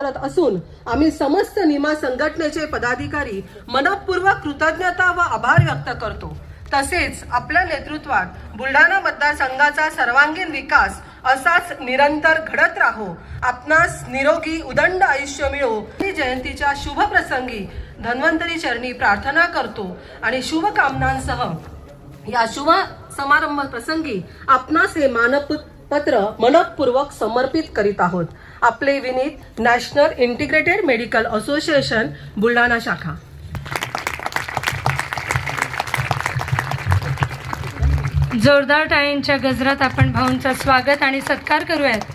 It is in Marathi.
करत असून आम्ही समस्त निमा संघटनेचे पदाधिकारी मनपूर्वक कृतज्ञता व आभार व्यक्त करतो. तसेच आपल्या नेतृत्वात बुलढाणा मतदारसंघाचा सर्वांगीण विकास असाच निरंतर घडत राहो. आपणास निरोगी उदंड आयुष्य मिळो. ही जयंतीच्या शुभ प्रसंगी धन्वंतरी चरणी प्रार्थना करतो आणि शुभकामनांसह या शुभ समारंभ प्रसंगी आपणास हे मानप पत्र मनपूर्वक समर्पित करीत आहोत. आपले Vineet national integrated medical association Buldhana शाखा. जोरदार टाळ्यांच्या गजरात आपण भाऊंचा स्वागत आणि सत्कार करूयात.